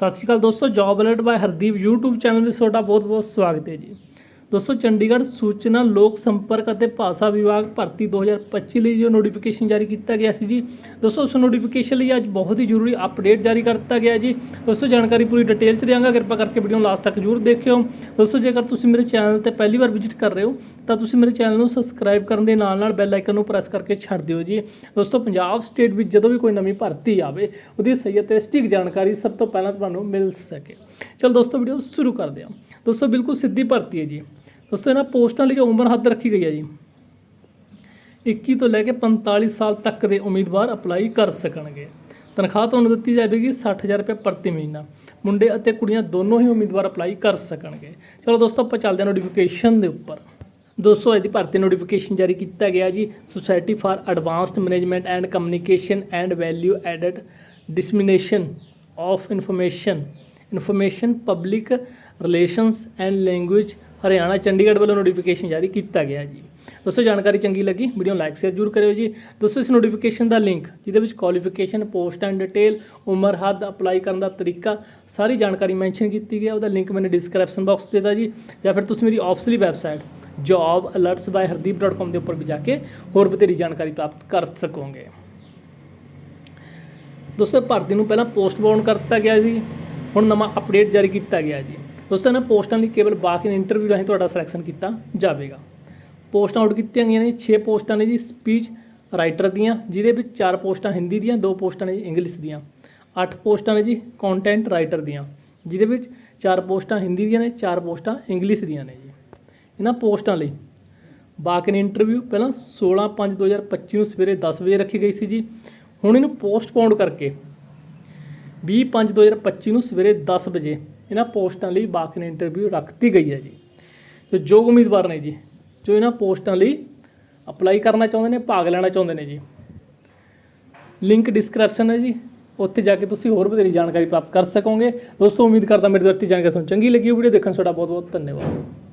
ਸਤਿ ਸ਼੍ਰੀ ਅਕਾਲ ਦੋਸਤੋ, job alert ਬਾਈ Hardeep YouTube channel ਵਿੱਚ ਤੁਹਾਡਾ ਬਹੁਤ-ਬਹੁਤ ਸਵਾਗਤ ਹੈ ਜੀ। ਦੋਸਤੋ, ਚੰਡੀਗੜ੍ਹ ਸੂਚਨਾ, ਲੋਕ ਸੰਪਰਕ ਅਤੇ ਭਾਸ਼ਾ ਵਿਭਾਗ ਭਰਤੀ 2025 ਲਈ ਜੋ ਨੋਟੀਫਿਕੇਸ਼ਨ ਜਾਰੀ ਕੀਤਾ ਗਿਆ ਸੀ ਜੀ। ਦੋਸਤੋ, ਉਸ ਨੋਟੀਫਿਕੇਸ਼ਨ ਲਈ ਅੱਜ ਬਹੁਤ ਹੀ ਜ਼ਰੂਰੀ ਅਪਡੇਟ ਜਾਰੀ ਕਰ ਦਿੱਤਾ ਗਿਆ ਜੀ। ਦੋਸਤੋ, ਜਾਣਕਾਰੀ ਪੂਰੀ ਡਿਟੇਲ ਚ ਦਿਆਂਗਾ। ਕਿਰਪਾ ਕਰਕੇ ਵੀਡੀਓ ਨੂੰ ਲਾਸਟ ਤੱਕ ਜ਼ਰੂਰ ਦੇਖਿਓ। ਦੋਸਤੋ, ਜੇਕਰ ਤੁਸੀਂ ਮੇਰੇ ਚੈਨਲ ਤੇ ਪਹਿਲੀ ਵਾਰ ਵਿਜ਼ਿਟ ਕਰ ਰਹੇ ਹੋ, ਤਾਂ ਤੁਸੀਂ ਮੇਰੇ ਚੈਨਲ ਨੂੰ ਸਬਸਕ੍ਰਾਈਬ ਕਰਨ ਦੇ ਨਾਲ ਨਾਲ ਬੈਲ ਆਈਕਨ ਨੂੰ ਪ੍ਰੈਸ ਕਰਕੇ ਛੱਡ ਦਿਓ ਜੀ। ਦੋਸਤੋ, ਪੰਜਾਬ ਸਟੇਟ ਵਿੱਚ ਜਦੋਂ ਵੀ ਕੋਈ ਨਵੀਂ ਭਰਤੀ ਆਵੇ, ਉਹਦੀ ਸਹੀ ਅਤੇ ਸਟਿਕ ਜਾਣਕਾਰੀ ਸਭ ਤੋਂ ਪਹਿਲਾਂ ਤੁਹਾਨੂੰ ਮਿਲ ਸਕੇ। ਚਲ ਦੋਸਤੋ ਵੀਡੀਓ ਸ਼ੁਰੂ ਕਰਦੇ ਹਾਂ। ਦੋਸਤੋ, ਬਿਲਕੁਲ ਸਿੱਧੀ ਭਰਤੀ ਹੈ ਜੀ। ਦੋਸਤੋ ਇਹਨਾਂ ਪੋਸਟਾਂ ਲਈ ਉਮਰ ਹੱਦ ਰੱਖੀ ਗਈ ਹੈ ਜੀ। 21 ਤੋਂ ਲੈ ਕੇ 45 ਸਾਲ ਤੱਕ ਦੇ ਉਮੀਦਵਾਰ ਅਪਲਾਈ ਕਰ ਸਕਣਗੇ। ਤਨਖਾਹ ਤੁਹਾਨੂੰ ਦਿੱਤੀ ਜਾਵੇਗੀ 60000 ਰੁਪਏ ਪ੍ਰਤੀ ਮਹੀਨਾ। ਮੁੰਡੇ ਅਤੇ ਕੁੜੀਆਂ ਦੋਨੋਂ ਹੀ ਉਮੀਦਵਾਰ ਅਪਲਾਈ ਕਰ ਸਕਣਗੇ। ਚਲੋ ਦੋਸਤੋ, ਆਪਾਂ ਚੱਲਦੇ ਹਾਂ ਨੋਟੀਫਿਕੇਸ਼ਨ ਦੇ ਉੱਪਰ। ਦੋਸਤੋ, ਅੱਜ ਦੀ ਭਰਤੀ ਨੋਟੀਫਿਕੇਸ਼ਨ ਜਾਰੀ ਕੀਤਾ ਗਿਆ ਜੀ। Society for advanced management and communication and value added dissemination of information information public relations and language Haryana Chandigarh ਵੱਲੋਂ ਨੋਟੀਫਿਕੇਸ਼ਨ ਜਾਰੀ ਕੀਤਾ ਗਿਆ ਜੀ। ਦੋਸਤੋ, ਜਾਣਕਾਰੀ ਚੰਗੀ ਲੱਗੀ ਵੀਡੀਓ ਨੂੰ ਲਾਈਕ ਸ਼ੇਅਰ ਜ਼ਰੂਰ ਕਰਿਓ ਜੀ। ਦੋਸਤੋ, ਇਸ ਨੋਟੀਫਿਕੇਸ਼ਨ ਦਾ ਲਿੰਕ ਜਿਹਦੇ ਵਿੱਚ ਕੁਆਲੀਫਿਕੇਸ਼ਨ ਪੋਸਟ ਐਂਡ ਡਿਟੇਲ ਉਮਰ, ਹੱਦ ਅਪਲਾਈ ਕਰਨ ਦਾ ਤਰੀਕਾ, ਸਾਰੀ ਜਾਣਕਾਰੀ ਮੈਂਸ਼ਨ ਕੀਤੀ ਗਈ ਹੈ ਉਹਦਾ ਲਿੰਕ ਮੈंने ਡਿਸਕ੍ਰਿਪਸ਼ਨ ਬਾਕਸ ਦੇ ਦਿੱਤਾ ਜੀ। ਜਾਂ ਫਿਰ ਤੁਸੀਂ ਮੇਰੀ ਆਫਸਲੀ ਵੈਬਸਾਈਟ jobalerts.hardeep.com ਦੇ ਉੱਪਰ ਵੀ ਜਾ ਕੇ ਹੋਰ ਬਥੇਰੀ ਜਾਣਕਾਰੀ ਪ੍ਰਾਪਤ ਕਰ ਸਕੋਗੇ। ਦੋਸਤੋ, ਭਰਤੀ ਨੂੰ ਪਹਿਲਾਂ ਪੋਸਟਪੋਨ ਕਰ ਦਿੱਤਾ ਗਿਆ ਸੀ ਹੁਣ ਨਵਾਂ ਅਪਡੇਟ ਜਾਰੀ ਕੀਤਾ ਗਿਆ ਜੀ। ਦੋਸਤੋ ਇਹਨਾਂ ਪੋਸਟਾਂ ਲਈ ਕੇਵਲ ਬਾਕੀ ਇੰਟਰਵਿਊ ਰਾਹੀਂ ਤੁਹਾਡਾ ਸਿਲੈਕਸ਼ਨ ਕੀਤਾ ਜਾਵੇਗਾ। ਪੋਸਟਾਂ ਆਊਟ ਕੀਤੀਆਂ ਗਈਆਂ ਨੇ 6 ਪੋਸਟਾਂ ਨੇ ਜੀ ਸਪੀਚ ਰਾਈਟਰ ਦੀਆਂ, ਜਿਹਦੇ ਵਿੱਚ 4 ਪੋਸਟਾਂ ਹਿੰਦੀ ਦੀਆਂ 2 ਪੋਸਟਾਂ ਨੇ ਜੀ ਇੰਗਲਿਸ਼ ਦੀਆਂ। 8 ਪੋਸਟਾਂ ਨੇ ਜੀ ਕੰਟੈਂਟ ਰਾਈਟਰ ਦੀਆਂ, ਜਿਹਦੇ ਵਿੱਚ 4 ਪੋਸਟਾਂ ਹਿੰਦੀ ਦੀਆਂ ਨੇ 4 ਪੋਸਟਾਂ ਇੰਗਲਿਸ਼ ਦੀਆਂ ਨੇ ਜੀ। ਇਹਨਾਂ ਪੋਸਟਾਂ ਲਈ ਬਾਕੀ ਇੰਟਰਵਿਊ ਪਹਿਲਾਂ 16/5/2025 ਨੂੰ ਸਵੇਰੇ 10 ਵਜੇ ਰੱਖੀ ਗਈ ਸੀ ਜੀ। ਹੁਣ ਇਹਨੂੰ ਪੋਸਟਪੋਨ ਕਰਕੇ 20/5/2025 ਨੂੰ ਸਵੇਰੇ 10 ਵਜੇ ਇਹਨਾਂ ਪੋਸਟਾਂ ਲਈ ਬਾਕੀ ਇੰਟਰਵਿਊ ਰੱਖਤੀ ਗਈ ਹੈ ਜੀ। ਜੋ ਯੋਗ ਉਮੀਦਵਾਰ ਨੇ ਜੀ, ਜੋ ਇਹਨਾਂ ਪੋਸਟਾਂ ਲਈ ਅਪਲਾਈ ਕਰਨਾ ਚਾਹੁੰਦੇ ਨੇ, ਭਾਗ ਲੈਣਾ ਚਾਹੁੰਦੇ ਨੇ ਜੀ। ਲਿੰਕ ਡਿਸਕ੍ਰਿਪਸ਼ਨ ਹੈ ਜੀ, ਉੱਥੇ ਜਾ ਕੇ ਤੁਸੀਂ ਹੋਰ ਵਧੇਰੀ ਜਾਣਕਾਰੀ ਪ੍ਰਾਪਤ ਕਰ ਸਕੋਗੇ। ਦੋਸਤੋ, ਉਮੀਦ ਕਰਦਾ ਮੇਰੀ ਦਿੱਤੀ ਜਾਣਕਾਰੀ ਤੁਹਾਨੂੰ ਚੰਗੀ ਲੱਗੀ ਵੀਡੀਓ ਦੇਖਣ ਤੁਹਾਡਾ ਬਹੁਤ ਬਹੁਤ ਧੰਨਵਾਦ।